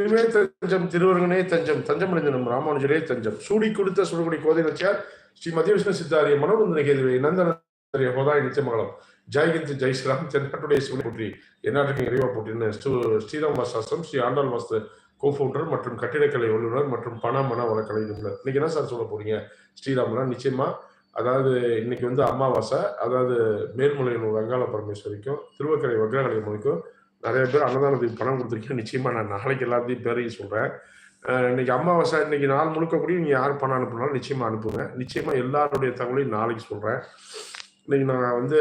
திருவே தஞ்சம் திருவருங்கனே தஞ்சம் தஞ்சம் நம் ராமானுஜரே தஞ்சம். சூடி கொடுத்த சுடுகுடி கோதை நச்சியார் ஸ்ரீ மத்திய விஷ்ணு சித்தாரிய மனோரந்தன கேதுவை நந்தன ஹோதாய் நித்தியமங்கலம் ஜெய்ஹிந்த் ஜெய் ஸ்ரீராம் தென்னாட்டுடைய சிவனை போற்றி எந்நாட்டுக்கு இறைவா போட்டின்னு ஸ்ரீ- ஸ்ரீராம் வாசாஸ்திரம் ஸ்ரீ ஆண்டாள் வாஸ்து கோஃபவுண்டர் மற்றும் கட்டிடக்கலை வல்லுநர் மற்றும் பண மன வளக்கலை நிபுணர். இன்னைக்கு என்ன சார் சொல்ல போறீங்க? ஸ்ரீராம்னா நிச்சயமா அதாவது இன்னைக்கு வந்து அமாவாசை அதாவது மேல்மலையனூர் அங்காள பரமேஸ்வரிக்கும் திருவக்கரை வக்ரகலை மொழிக்கும் நிறைய பேர் அன்னதானத்துக்கு பணம் கொடுத்துருக்கீங்க. நிச்சயமா நான் நாளைக்கு எல்லாத்தையும் பேரையும் சொல்றேன். இன்னைக்கு அமாவாசை இன்னைக்கு நாள் முழுக்க கூட நீங்க யார் பணம் அனுப்பினாலும் நிச்சயமா அனுப்புங்க. நிச்சயமா எல்லாருடைய தகவலையும் நாளைக்கு சொல்றேன். இன்னைக்கு நான் வந்து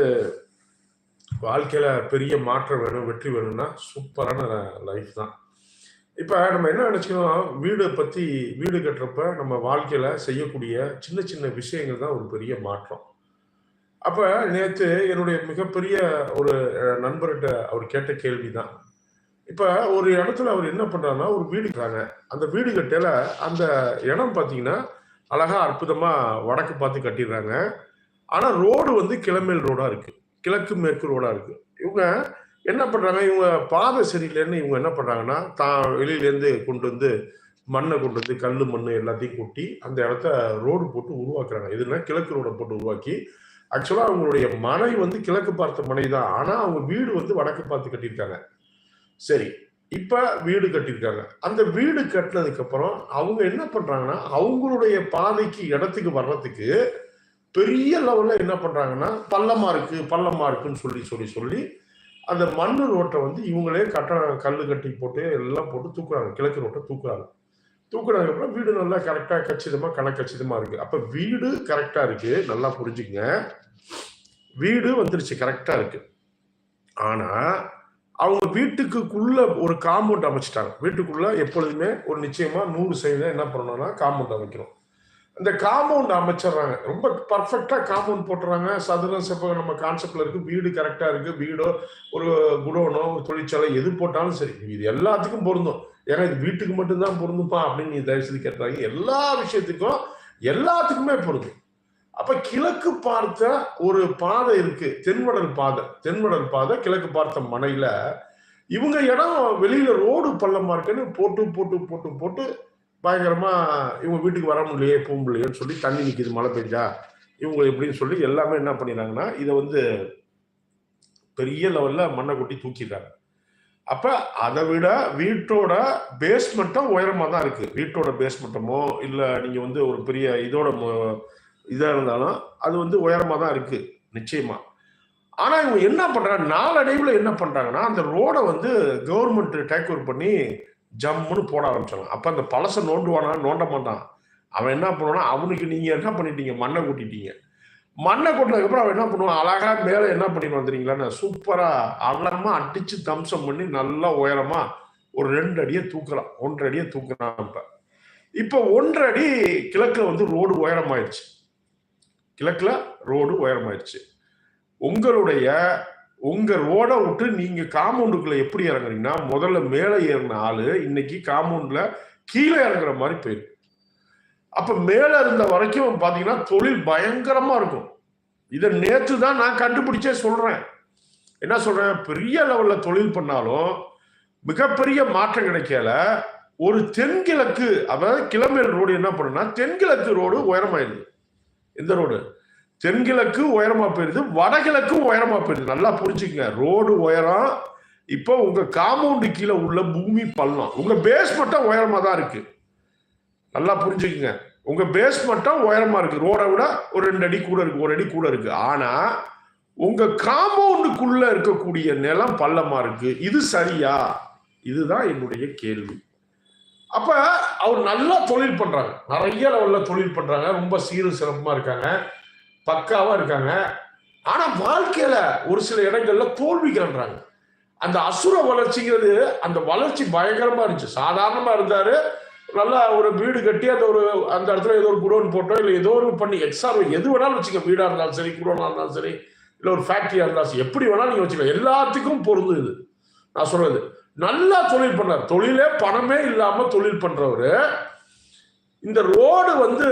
வாழ்க்கையில பெரிய மாற்றம் வேணும் வெற்றி வேணும்னா சூப்பரான லைஃப் தான். இப்ப நம்ம என்ன நினைச்சுக்கணும்? வீடு பத்தி வீடு கட்டுறப்ப நம்ம வாழ்க்கையில செய்யக்கூடிய சின்ன சின்ன விஷயங்கள் தான் ஒரு பெரிய மாற்றம். அப்ப நேற்று என்னுடைய மிகப்பெரிய ஒரு நண்பர்கிட்ட அவர் கேட்ட கேள்விதான். இப்ப ஒரு இடத்துல அவர் என்ன பண்றாருன்னா ஒரு வீடு இருக்கிறாங்க அந்த வீடு கட்டையில அந்த இடம் பாத்தீங்கன்னா அழகா அற்புதமா வடக்கு பார்த்து கட்டிடுறாங்க. ஆனா ரோடு வந்து கிளமேல் ரோடா இருக்கு. கிழக்கு மேற்கு ரோடா இருக்கு. இவங்க என்ன பண்றாங்க இவங்க பாதை சரியில்லைன்னு இவங்க என்ன பண்றாங்கன்னா தான் வெளியிலேருந்து கொண்டு வந்து மண்ணை கொண்டு வந்து கல் மண் எல்லாத்தையும் கொட்டி அந்த இடத்த ரோடு போட்டு உருவாக்குறாங்க. இதுனா கிழக்கு ரோடை போட்டு உருவாக்கி ஆக்சுவலா அவங்களுடைய மனை வந்து கிழக்கு பார்த்த மனை தான். ஆனா அவங்க வீடு வந்து வடக்கு பார்த்து கட்டியிருக்காங்க. சரி இப்ப வீடு கட்டியிருக்காங்க. அந்த வீடு கட்டினதுக்கு அப்புறம் அவங்க என்ன பண்றாங்கன்னா அவங்களுடைய பாதைக்கு இடத்துக்கு வர்றதுக்கு பெரிய லெவல்ல என்ன பண்றாங்கன்னா பள்ளமா இருக்கு பள்ளமா இருக்குன்னு சொல்லி சொல்லி சொல்லி அந்த மண்ணு ரோட்டை வந்து இவங்களே கட்ட கல் கட்டி போட்டு எல்லாம் போட்டு தூக்குறாங்க. கிழக்கு ரோட்டை தூக்குறாங்க. தூக்குனதுக்கப்புறம் வீடு நல்லா கரெக்டா கச்சிதமா கணக்கச்சிதமா இருக்குது அப்போ வீடு கரெக்டாக இருக்குது நல்லா புரிஞ்சுக்கங்க. வீடு வந்துருச்சு கரெக்டாக இருக்குது ஆனால் அவங்க வீட்டுக்குள்ள ஒரு காம்பவுண்ட் அமைச்சிட்டாங்க. வீட்டுக்குள்ள எப்பொழுதுமே ஒரு நிச்சயமா நூறு சதவீதம் என்ன பண்ணணும்னா காம்பவுண்ட் அமைக்கணும். இந்த காம்பவுண்ட் அமைச்சிடுறாங்க. ரொம்ப பர்ஃபெக்டா காம்பவுண்ட் போட்டுறாங்க. சதுரம் செப்பகம் நம்ம கான்செப்ட்ல இருக்கு. வீடு கரெக்டா இருக்கு. வீடோ ஒரு குடோனோ ஒரு தொழிற்சாலை எது போட்டாலும் சரி. இது எல்லாத்துக்கும் பொருந்தும். ஏன்னா இது வீட்டுக்கு மட்டும்தான் பொருந்துப்பா அப்படின்னு நீ தயவு செய்து கேட்டாங்க எல்லா விஷயத்துக்கும் எல்லாத்துக்குமே பொருந்தும். அப்ப கிழக்கு பார்த்த ஒரு பாதை இருக்கு. தென்வடல் பாதை. தென்வடல் பாதை கிழக்கு பார்த்த மனையில இவங்க இடம் வெளியில ரோடு பள்ளமா இருக்குன்னு போட்டு போட்டு போட்டு போட்டு பயங்கரமா இவங்க வீட்டுக்கு வர முடியலையே போக முடியலையேன்னு சொல்லி தண்ணி நிற்கிது மழை பெஞ்சா. இவங்க எப்படின்னு சொல்லி எல்லாமே என்ன பண்ணிடுறாங்கன்னா இதை வந்து பெரிய லெவல்ல மண்ணை கொட்டி தூக்கிடுறாங்க. அப்ப அதை விட வீட்டோட பேஸ்மெண்ட்டும் உயரமா தான் இருக்கு. வீட்டோட பேஸ்மெண்ட்டமோ இல்ல நீங்க வந்து ஒரு பெரிய இதோட இதா இருந்தாலும் அது வந்து உயரமா தான் இருக்கு நிச்சயமா. ஆனா இவங்க என்ன பண்றாங்க? நாளடைவுல என்ன பண்றாங்கன்னா அந்த ரோடை வந்து கவர்மெண்ட் டேக் ஓவர் பண்ணி ஜம்முன்னு போட ஆரம்பிச்சாங்க அப்ப அந்த பழசை நோண்டுவானா? நோண்ட மாட்டான். அவன் என்ன பண்ணுவானா அவனுக்கு நீங்க என்ன பண்ணிட்டீங்க? மண்ணை கூட்டிட்டீங்க. மண்ணை கொட்டினதுக்கப்புறம் அவன் என்ன பண்ணுவான்? அழகா மேலே என்ன பண்ணிட்டு வந்துறீங்களா சூப்பரா அழமா அடிச்சு தம்சம் பண்ணி நல்லா உயரமா ஒரு ரெண்டு அடியை தூக்குறான். ஒன்றரை அடியை தூக்குறான் இப்ப. இப்ப ஒன்றரை அடி கிழக்குல வந்து ரோடு உயரமாயிருச்சு. கிழக்குல ரோடு உயரமாயிருச்சு. உங்களுடைய உங்க ரோட விட்டு நீங்க காம்பவுண்டுக்குள்ள எப்படி இறங்குறீங்கன்னா முதல்ல மேலே ஏறின ஆளு இன்னைக்கு காம்பவுண்ட்ல கீழே இறங்குற மாதிரி போயிருக்கு. அப்ப மேல இருந்த வரைக்கும் பாத்தீங்கன்னா தொழில் பயங்கரமா இருக்கும். இதை நேற்று தான் நான் கண்டுபிடிச்சே சொல்றேன். என்ன சொல்றேன்? பெரிய லெவல்ல தொழில் பண்ணாலும் மிகப்பெரிய மாற்றம் கிடைக்கல. ஒரு தென்கிழக்கு அதாவது கிளமேல் ரோடு என்ன பண்ணுன்னா தென்கிழக்கு ரோடு உயரமாயிருது எந்த ரோடு? தென்கிழக்கு உயரமா போயிருது வடகிழக்கு உயரமா போயிருது. நல்லா புரிஞ்சுக்கங்க. ரோடு உயரம் இப்போ உங்க காம்பவுண்டு கீழே உள்ள பூமி பள்ளம். உங்க பேஸ் மட்டும் உயரமா தான் இருக்கு. நல்லா புரிஞ்சுக்குங்க. உங்க பேஸ் மட்டும் உயரமா இருக்கு. ரோடை விட ஒரு ரெண்டு அடி கூட இருக்கு. ஒரு அடி கூட இருக்கு. ஆனா உங்க காம்பவுண்டுக்குள்ள இருக்கக்கூடிய நிலம் பள்ளமா இருக்கு. இது சரியா? இதுதான் என்னுடைய கேள்வி. அப்ப அவர் நல்லா தொழில் பண்றாங்க. நிறைய லெவல்ல தொழில் பண்றாங்க. ரொம்ப சீரும் சிறப்புமா இருக்காங்க. பக்காவா இருக்காங்க. ஆனா வாழ்க்கையில ஒரு சில இடங்கள்ல தோல்வி காண்றாங்க அந்த அசுர வளர்ச்சிங்கிறது அந்த வளர்ச்சி பயங்கரமா இருந்துச்சு. சாதாரணமா இருந்தாரு. நல்லா ஒரு வீடு கட்டி அந்த ஒரு அந்த இடத்துல ஏதோ ஒரு குடோன் போட்டோ இல்லை ஏதோ ஒரு பண்ணி எக்ஸ்ட்ரா எது வேணாலும் வச்சுக்க வீடாக இருந்தாலும் சரி குடோனாக இருந்தாலும் சரி இல்லை ஒரு ஃபேக்ட்ரியாக இருந்தாலும் சரி எப்படி வேணாலும் நீங்கள் வச்சுக்கலாம் எல்லாத்துக்கும் பொருந்துது இது. நான் சொல்றது நல்லா தொழில் பண்ணார். தொழிலே பணமே இல்லாமல் தொழில் பண்ணுறவர் இந்த ரோடு வந்து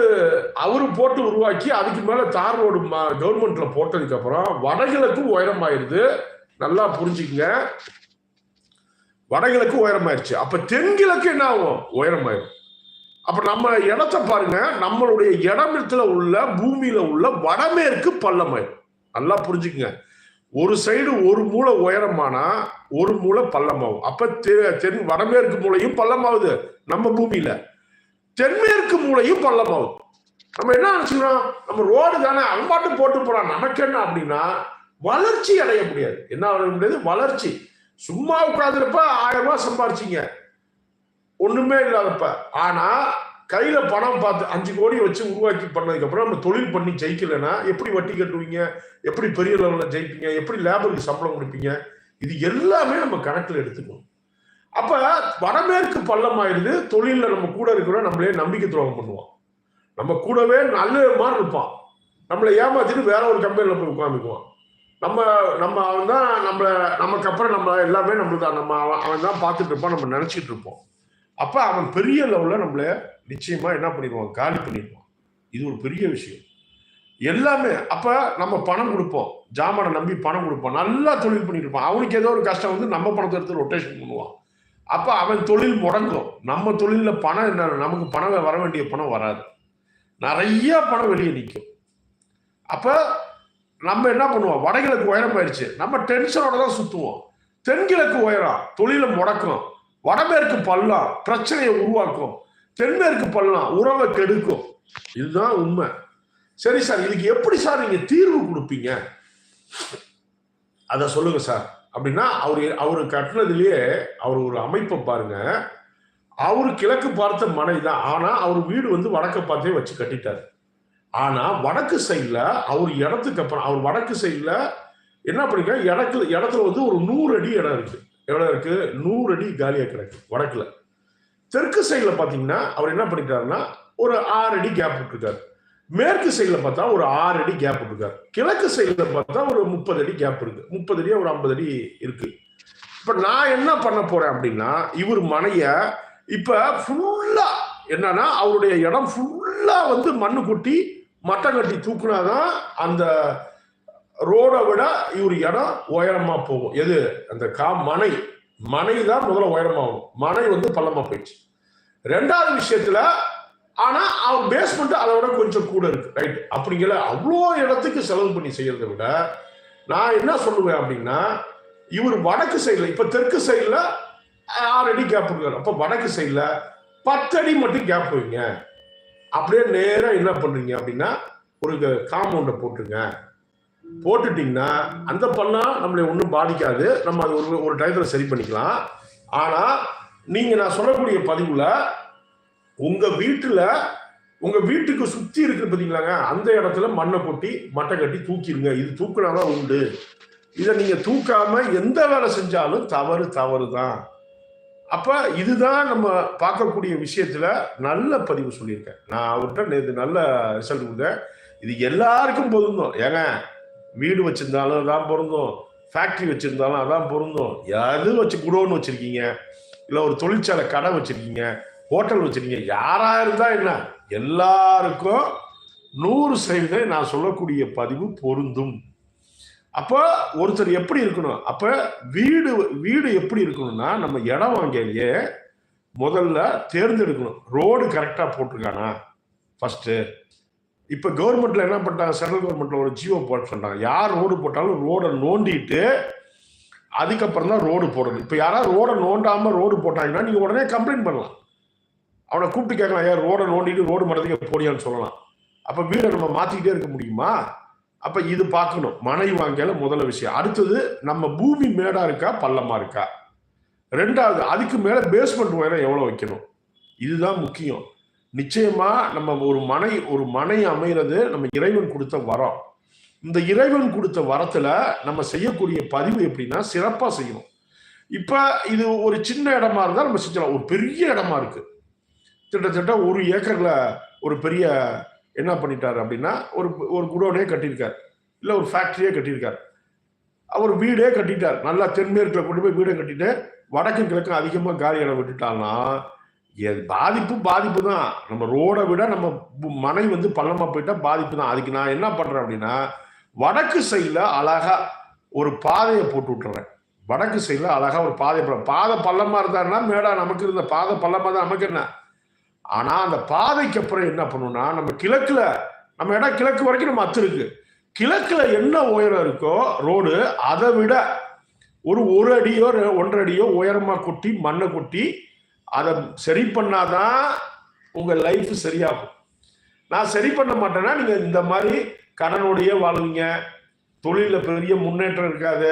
அவர் போட்டு உருவாக்கி அதுக்கு மேலே தார் ரோடு கவர்மெண்ட்ல போட்டதுக்கப்புறம் வடகிழக்கும் உயரமாயிருது நல்லா புரிஞ்சுக்கங்க. வடகிழக்கு உயரமாயிருச்சு. அப்ப தென்கிழக்கு என்ன ஆகும்? உயரமாயிரும். அப்ப நம்ம இடத்த பாருங்க நம்மளுடைய இடத்துல உள்ள பூமியில உள்ள வடமேற்கு பள்ளமாயிரும். நல்லா புரிஞ்சுக்குங்க. ஒரு சைடு ஒரு மூளை உயரமானா ஒரு மூளை பள்ளமாகும். அப்ப தென் வடமேற்கு மூலையும் பள்ளமாகுது நம்ம பூமியில. தென்மேற்கு மூலையும் பள்ளமாகுது. நம்ம என்ன நினைச்சுக்கிறோம்? நம்ம ரோடு தானே அம்பாட்டு போட்டு போறோம். நமக்கு என்ன அப்படின்னா வளர்ச்சி அடைய முடியாது. என்ன அடைய முடியாது? வளர்ச்சி. சும்மா உட்காந்துருப்ப ஆயிரம் ரூபாய் சம்பாரிச்சிங்க. ஒண்ணுமே இல்லாதப்ப. ஆனா கையில பணம் பார்த்து அஞ்சு கோடி வச்சு உருவாக்கி பண்ணதுக்கு அப்புறம் நம்ம தொழில் பண்ணி ஜெயிக்கலைன்னா எப்படி வட்டி கட்டுவீங்க? எப்படி பெரிய லெவலில் ஜெயிப்பீங்க? எப்படி லேபருக்கு சம்பளம் கொடுப்பீங்க? இது எல்லாமே நம்ம கணக்கில் எடுத்துக்கணும். அப்ப வடமேற்கு பள்ளம் ஆயிடுது. தொழிலில் நம்ம கூட இருக்கிற நம்மளே நம்பிக்கை துரோகம் பண்ணுவோம் நம்ம கூடவே நல்ல மாதிரி இருப்பான். நம்மளை ஏமாத்திட்டு வேற ஒரு கம்பெனியில் போய் உட்காந்துக்குவான் நம்ம நம்ம அவன் தான் நம்மள நமக்கு அப்புறம் நம்ம எல்லாமே நம்மளுக்கு நம்ம அவன் அவன் தான் பார்த்துட்டு இருப்பான் நம்ம நினச்சிட்டு இருப்போம். அப்போ அவன் பெரிய லெவலில் நம்மளை நிச்சயமாக என்ன பண்ணிடுவான்? காலி பண்ணிடுவான். இது ஒரு பெரிய விஷயம். எல்லாமே அப்போ நம்ம பணம் கொடுப்போம். ஜாமானை நம்பி பணம் கொடுப்போம். நல்லா தொழில் பண்ணிட்டு இருப்பான். அவனுக்கு ஏதோ ஒரு கஷ்டம் வந்து நம்ம பணத்தை எடுத்து ரொட்டேஷன் பண்ணுவான். அப்போ அவன் தொழில் முடங்கும். நம்ம தொழிலில் பணம் என்ன நமக்கு பணம் வர வேண்டிய பணம் வராது. நிறைய பணம் வெளியே நிற்கும். அப்போ நம்ம என்ன பண்ணுவோம்? வடகிழக்கு உயரம் போயிடுச்சு. நம்ம டென்ஷனோட தான் சுற்றுவோம் தென்கிழக்கு உயரம் தொழிலை முடக்கும். வடமேற்கு பள்ளம் பிரச்சனையை உருவாக்கும். தென்மேற்கு பள்ளம் உறவை கெடுக்கும். இதுதான் உண்மை. சரி சார் இதுக்கு எப்படி சார் நீங்க தீர்வு கொடுப்பீங்க? அதை சொல்லுங்க சார். அப்படின்னா அவரு அவரு கட்டுனதுலயே அவர் ஒரு அமைப்பை பாருங்க. அவரு கிழக்கு பார்த்த மனை தான் ஆனா அவர் வீடு வந்து வடக்க பார்த்தே வச்சு கட்டிட்டாரு. ஆனா வடக்கு சைட்ல அவர் இடத்துக்கு அப்புறம் அவர் வடக்கு சைட்ல என்ன பண்ணிக்க இடத்துல இடத்துல வந்து ஒரு நூறு அடி இடம் இருக்கு. எவ்வளவு இருக்கு? நூறு அடி காலியா கிடக்கு வடக்குல. தெற்கு சைடில் பாத்தீங்கன்னா அவர் என்ன பண்ணிக்கிறாருன்னா ஒரு ஆறு அடி கேப் விட்டுருக்காரு. மேற்கு சைடில் பார்த்தா ஒரு ஆறு அடி கேப் விட்டுருக்காரு. கிழக்கு சைடில் பார்த்தா ஒரு முப்பது அடி கேப் இருக்கு. முப்பது அடி ஒரு ஐம்பது அடி இருக்கு. இப்ப நான் என்ன பண்ண போறேன் அப்படின்னா இவர் மனைய இப்ப ஃபுல் என்னன்னா அவருடைய இடம் ஃபுல்லா வந்து மண்ணு கொட்டி மட்டை கட்டி தூக்குனாதான் அந்த ரோடை விட இவர் இடம் உயரமா போகும். எது? அந்த கா மனை. மனை தான் முதல்ல உயரமாகும். மனை வந்து பள்ளமா போயிடுச்சு. ரெண்டாவது விஷயத்துல ஆனா அவர் பேஸ்மெண்ட் அதை விட கொஞ்சம் கூட இருக்கு. ரைட் அப்படிங்கிற அவ்வளோ இடத்துக்கு செலவு பண்ணி செய்யறத விட நான் என்ன சொல்லுவேன் அப்படின்னா இவர் வடக்கு சைடில் இப்ப தெற்கு சைடில் ஆறு அடி கேப் இருக்காரு அப்ப வடக்கு சைடில் பத்தடி மட்டும் கேப் வைங்க அப்படியே நேராக என்ன பண்றீங்க அப்படின்னா ஒரு காம்பவுண்டை போட்டுருங்க. போட்டுட்டீங்கன்னா அந்த பண்ணா நம்மளை ஒன்றும் பாதிக்காது. நம்ம அது ஒரு ஒரு டயத்தில் சரி பண்ணிக்கலாம். ஆனால் நீங்கள் நான் சொல்லக்கூடிய பதிவில் உங்கள் வீட்டில் உங்கள் வீட்டுக்கு சுற்றி இருக்குது பார்த்தீங்களாங்க அந்த இடத்துல மண்ணை கொட்டி மட்டை கட்டி தூக்கிடுங்க இது தூக்கினாதான் உண்டு. இதை நீங்கள் தூக்காமல் எந்த வேலை செஞ்சாலும் தவறு தவறு தான் அப்ப இதுதான் நம்ம பார்க்கக்கூடிய விஷயத்துல நல்ல பதிவு சொல்லியிருக்கேன். நான் அவர்கிட்ட நேற்று நல்ல ரிசல்ட் கொடுத்தேன். இது எல்லாருக்கும் பொருந்தும். ஏங்க வீடு வச்சிருந்தாலும் அதான் பொருந்தும். ஃபேக்டரி வச்சிருந்தாலும் அதான் பொருந்தும். எது வச்சு குடோன்னு வச்சிருக்கீங்க? இல்லை ஒரு தொழிற்சாலை கடை வச்சிருக்கீங்க? ஹோட்டல் வச்சிருக்கீங்க? யாரா இருந்தா என்ன? எல்லாருக்கும் நூறு சதவீதம் நான் சொல்லக்கூடிய பதிவு பொருந்தும். அப்போ ஒருத்தர் எப்படி இருக்கணும்? அப்ப வீடு வீடு எப்படி இருக்கணும்னா நம்ம இடம் வாங்கிலேயே முதல்ல தேர்ந்தெடுக்கணும். ரோடு கரெக்டாக போட்டிருக்கானா? ஃபர்ஸ்ட் இப்போ கவர்மெண்ட்ல என்ன பண்ணிட்டாங்க? சென்ட்ரல் கவர்மெண்ட்ல ஒரு ஜியோ போட்டு சொன்னாங்க யார் ரோடு போட்டாலும் ரோடை நோண்டிட்டு அதுக்கப்புறம் தான் ரோடு போடணும். இப்போ யாராவது ரோடை நோண்டாம ரோடு போட்டாங்கன்னா நீங்க உடனே கம்ப்ளைண்ட் பண்ணலாம். அவனை கூப்பிட்டு கேட்கலாம் ஏன் ரோடை நோண்டிட்டு ரோடு மட்டத்துக்கு போடியான்னு சொல்லலாம். அப்ப வீடை நம்ம மாத்திக்கிட்டே இருக்க முடியுமா? அப்ப இது பார்க்கணும். மனை வாங்கல முதல்ல விஷயம். அடுத்தது நம்ம பூமி மேடா இருக்கா பள்ளமா இருக்கா? ரெண்டாவது அதுக்கு மேல பேஸ்மெண்ட் உயரம் எவ்வளவு வைக்கணும்? இதுதான் முக்கியம். நிச்சயமா நம்ம ஒரு மனை ஒரு மனை அமைகிறது நம்ம இறைவன் கொடுத்த வரம். இந்த இறைவன் கொடுத்த வரத்துல நம்ம செய்யக்கூடிய பதிவு எப்படின்னா சிறப்பா செய்யணும். இப்ப இது ஒரு சின்ன இடமா இருந்தா நம்ம செஞ்சலாம் ஒரு பெரிய இடமா இருக்கு. கிட்டத்தட்ட ஒரு ஏக்கர்ல ஒரு பெரிய என்ன பண்ணிட்டார் அப்படின்னா ஒரு ஒரு குடோனே கட்டியிருக்கார். இல்லை ஒரு ஃபேக்ட்ரியே கட்டியிருக்கார். அவர் வீடே கட்டிட்டார். நல்லா தென்மேற்கில் கொண்டு போய் வீடே கட்டிட்டு வடக்கு கிழக்கு அதிகமாக காலி இடம் விட்டுட்டாங்கன்னா எது பாதிப்பு பாதிப்பு தான். நம்ம ரோடை விட நம்ம மனை வந்து பள்ளமாக போயிட்டா பாதிப்பு தான். அதுக்கு நான் என்ன பண்ணுறேன் அப்படின்னா வடக்கு சைடில் அழகா ஒரு பாதையை போட்டு விட்டுறேன். வடக்கு சைடில் அழகா ஒரு பாதை பாதை பள்ளமாக இருந்தாருன்னா மேடா நமக்கு இருந்த பாதை பள்ளமாக தான். நமக்கு என்ன? ஆனா அந்த பாதைக்கு அப்புறம் என்ன பண்ணணும்னா நம்ம கிழக்குல நம்ம இடம் கிழக்கு வரைக்கும் நம்ம அத்து இருக்கு. கிழக்குல என்ன உயரம் இருக்கோ ரோடு அதை விட ஒரு ஒரு அடியோ ஒன்றரை அடியோ உயரமா கொட்டி மண்ணை கொட்டி அதை சரி பண்ணாதான் உங்க லைஃப் சரியாகும். நான் சரி பண்ண மாட்டேன்னா நீங்க இந்த மாதிரி கடனோடையே வாழ்வீங்க. தொழில பெரிய முன்னேற்றம் இருக்காது.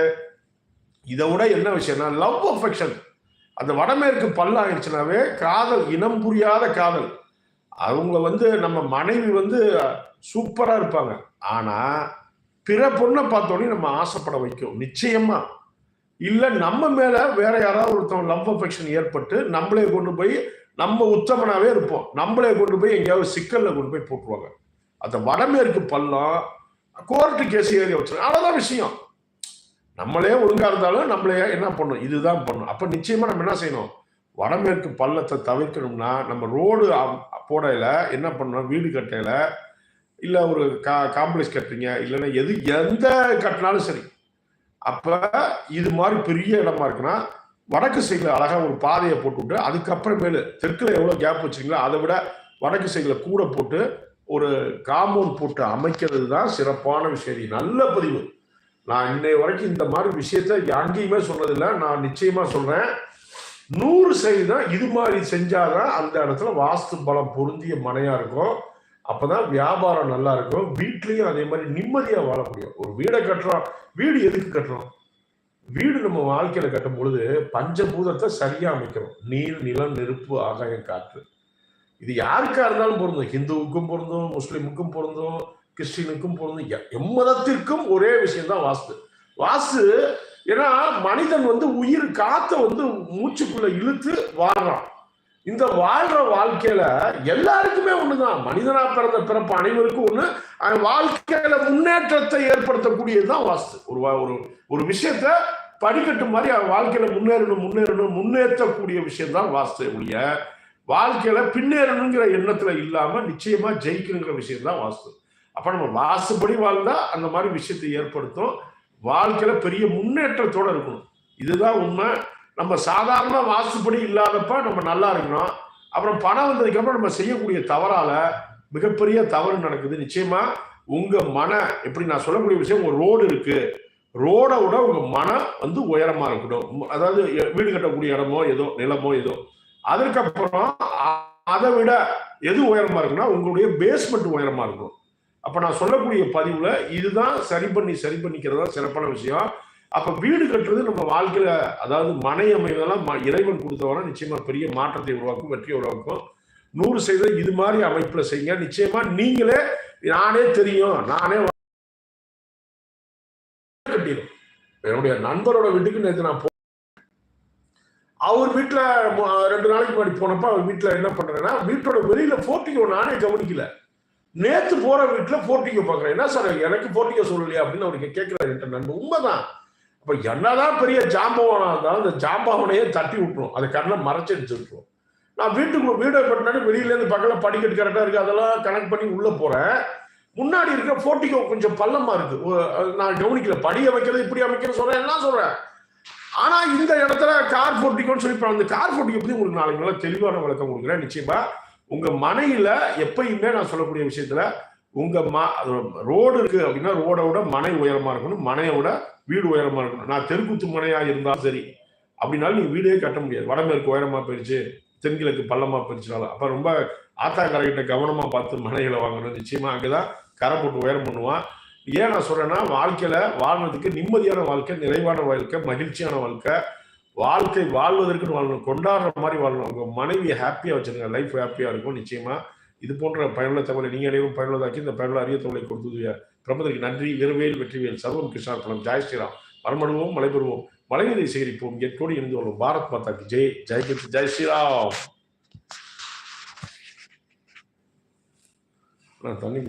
இதை விட என்ன விஷயம்னா லவ் அஃபெக்ஷன் அந்த வடமேற்கு பல்லாயிடுச்சுனாவே காதல் இனம் புரியாத காதல். அவங்க வந்து நம்ம மனைவி வந்து சூப்பராக இருப்பாங்க. ஆனால் பிற பொண்ணை பார்த்தோன்னே நம்ம ஆசைப்பட வைக்கும். நிச்சயமா. இல்லை நம்ம மேலே வேற யாராவது ஒருத்தவங்க லவ் அஃபெக்ஷன் ஏற்பட்டு நம்மளே கொண்டு போய் நம்ம உத்தமனாகவே இருப்போம். நம்மளே கொண்டு போய் எங்கேயாவது சிக்கலில் கொண்டு போய் போட்டுருவாங்க. அந்த வடமேற்கு பள்ளம் கோர்ட்டு கேஸ் ஏறி வச்சிருக்காங்க அவ்வளோதான் விஷயம். நம்மளே ஒழுங்காக இருந்தாலும் நம்மளே என்ன பண்ணணும் இதுதான் பண்ணணும் அப்போ நிச்சயமாக நம்ம என்ன செய்யணும்? வடமேற்கு பள்ளத்தை தவிர்க்கணும்னா நம்ம ரோடு போடையில் என்ன பண்ணணும்? வீடு கட்டையில் இல்லை ஒரு கா காம்ப்ளெக்ஸ் கட்டுறீங்க. இல்லைன்னா எது எந்த கட்டினாலும் சரி. அப்போ இது மாதிரி பெரிய இடமா இருக்குன்னா வடக்கு சைடில் அழகாக ஒரு பாதையை போட்டுவிட்டு அதுக்கப்புறமேலு தெற்கில் எவ்வளோ கேப் வச்சிருக்கீங்களோ அதை விட வடக்கு சைடில் கூட போட்டு ஒரு காம்பவுண்ட் போட்டு அமைக்கிறது தான் சிறப்பான விஷயம். நல்ல பதிவு. நான் இன்னை வரைக்கும் இந்த மாதிரி விஷயத்த எங்கேயுமே சொன்னதில்லை. நான் நிச்சயமா சொல்றேன். நூறு சதவீதம் இது மாதிரி செஞ்சாதான் அந்த இடத்துல வாஸ்து பலம் பொருந்திய மனையா இருக்கும். அப்பதான் வியாபாரம் நல்லா இருக்கும். வீட்லயும் அதே மாதிரி நிம்மதியா வாழ முடியும். ஒரு வீடை கட்டுறோம். வீடு எதுக்கு கட்டுறோம்? வீடு நம்ம வாழ்க்கையில கட்டும் பொழுது பஞ்சபூதத்தை சரியா அமைக்கிறோம். நீர் நிலம் நெருப்பு ஆகாயம் காற்று. இது யாருக்கா இருந்தாலும் பொருந்தும். ஹிந்துவுக்கும் பொருந்தும் முஸ்லீமுக்கும் பொருந்தும். கிறிஸ்டினுக்கும் பொருந்தும். எம்மதத்திற்கும் ஒரே விஷயம்தான் வாஸ்து. வாஸ்து ஏன்னா மனிதன் வந்து உயிர் காத்த வந்து மூச்சுக்குள்ள இழுத்து வாழ்றான். இந்த வாழ்ற வாழ்க்கையில எல்லாருக்குமே ஒண்ணுதான். மனிதனா பிறந்த பிறப்பு அனைவருக்கும் ஒண்ணு. அவன் வாழ்க்கையில முன்னேற்றத்தை ஏற்படுத்தக்கூடியதுதான் வாஸ்து. ஒரு வா- ஒரு ஒரு விஷயத்த படிக்கட்டு மாதிரி அவன் வாழ்க்கையில முன்னேறணும் முன்னேறணும் முன்னேற்றக்கூடிய விஷயம்தான் வாஸ்து ஒழிய வாழ்க்கையில பின்னேறணுங்கிற எண்ணத்துல இல்லாம நிச்சயமா ஜெயிக்கணுங்கிற விஷயம்தான் வாஸ்து. அப்ப நம்ம வாசுபடி வாழ்ந்தா அந்த மாதிரி விஷயத்தை ஏற்படுத்தும். வாழ்க்கையில பெரிய முன்னேற்றத்தோட இருக்கணும். இதுதான் உண்மை. நம்ம சாதாரண வாசுபடி இல்லாதப்ப நம்ம நல்லா இருக்கணும் அப்புறம் பணம் வந்ததுக்கு அப்புறம் நம்ம செய்யக்கூடிய தவறால மிகப்பெரிய தவறு நடக்குது. நிச்சயமா உங்க மன எப்படி நான் சொல்லக்கூடிய விஷயம் ஒரு ரோடு இருக்கு. ரோடை விட உங்க மனம் வந்து உயரமா இருக்கணும். அதாவது எ- வீடு கட்டக்கூடிய இடமோ ஏதோ நிலமோ ஏதோ. அதற்கப்புறம் அதை விட எது உயரமா இருக்குன்னா உங்களுடைய பேஸ்மெண்ட் உயரமா இருக்கும் அப்போ நான் சொல்லக்கூடிய பதிவில் இதுதான் சரி பண்ணி சரி பண்ணிக்கிறதா சிறப்பான விஷயம். அப்போ வீடு கட்டுறது நம்ம வாழ்க்கையில் அதாவது மனை அமைவதெல்லாம் ம- இறைவன் கொடுத்தவனா நிச்சயமாக பெரிய மாற்றத்தை உருவாக்கும் வெற்றியை உருவாக்கும். நூறு சதவீதம் இது மாதிரி அமைப்பில் செய்யுங்க. நிச்சயமாக நீங்களே நானே தெரியும் நானே கட்டிடும். என்னுடைய நண்பரோட வீட்டுக்கு நேற்று நான் அவர் வீட்டில் ரெண்டு நாளைக்கு முன்னாடி போனப்ப அவர் வீட்டில் என்ன பண்ணுறேன்னா வீட்டோட வெளியில் போர்ட்டிகோ நானே கவனிக்கல. நேத்து போற வீட்டுல போர்ட்டிகோ பாக்குறேன். என்ன சார் எனக்கு போர்ட்டிகோ சொல்லலையா அப்படின்னு அவருக்கு கேட்கிறாரு என்கிட்ட. நண்பன் உண்மைதான். அப்ப என்னதான் பெரிய ஜாம்பவனா இருந்தாலும் அந்த ஜாம்பவனையே தட்டி விட்டுரும். அதை கண்ணை மறைச்சு விட்டுரும். நான் வீட்டுக்குள்ள வீடோ கட்டினாடி வெளியில இருந்து பக்கத்துல படிக்கட்டு கரெக்டா இருக்கு அதெல்லாம் கனெக்ட் பண்ணி உள்ள போறேன். முன்னாடி இருக்க போர்ட்டிகோ கொஞ்சம் பள்ளமா இருக்கு. அது நான் கவனிக்கல. படிய வைக்கிறது இப்படி அமைக்கிறது சொல்றேன். எல்லாம் சொல்றேன்? ஆனா இந்த இடத்துல கார் போர்ட்டிகோன்னு சொல்லி அந்த கார் போர்ட்டிகோ பத்தி உங்களுக்கு நாளைக்கு நல்லா தெளிவான விளக்கம் கொடுக்குறேன்? நிச்சயமா உங்க மனையில எப்பயுமே நான் சொல்லக்கூடிய விஷயத்துல உங்க ரோடு இருக்கு அப்படின்னா ரோட விட மனை உயரமா இருக்கணும் மனையை விட வீடு உயரமா இருக்கணும். நான் தெருக்குத்து மனையா இருந்தாலும் சரி அப்படின்னாலும் நீ வீடே கட்ட முடியாது. வடமேற்கு உயரமா போயிடுச்சு தென்கிழக்கு பள்ளமா போயிடுச்சுனாலும் அப்ப ரொம்ப ஆத்தா கரைகிட்ட கவனமா பார்த்து மனைகளை வாங்கணும். நிச்சயமா அங்கதான் கரை போட்டு உயரம் பண்ணுவான். ஏன் நான் சொல்றேன்னா வாழ்க்கையில வாழ்றதுக்கு நிம்மதியான வாழ்க்கை நிறைவான வாழ்க்கை மகிழ்ச்சியான வாழ்க்கை வாழ்க்கை வாழ்வதற்குன்னு வாழணும் கொண்டாடுற மாதிரி வாழணும். உங்க மனைவியை ஹாப்பியா வச்சிருங்க. லைஃப் ஹாப்பியா இருக்கும் நிச்சயமா. இது போன்ற பயனுள்ள தகவலை நீங்க அனைவரும் பயனுள்ளதாக்கி இந்த பயனுள்ள அரிய தகவலை கொடுத்தது பிரபதற்கு நன்றி. வீரவேல் வெற்றிவேல் சர்வம் கிருஷ்ணார்பணம் ஜாய் ஸ்ரீராம். மரமடுவோம் மலைபெறுவோம். மழைநீரை சேகரிப்போம் எட்டோடு இணைந்து வரும் பாரத் மாதாக்கு ஜெய். ஜெய் கிருஷ்ண ஜெய் ஸ்ரீராம். நான் தண்ணி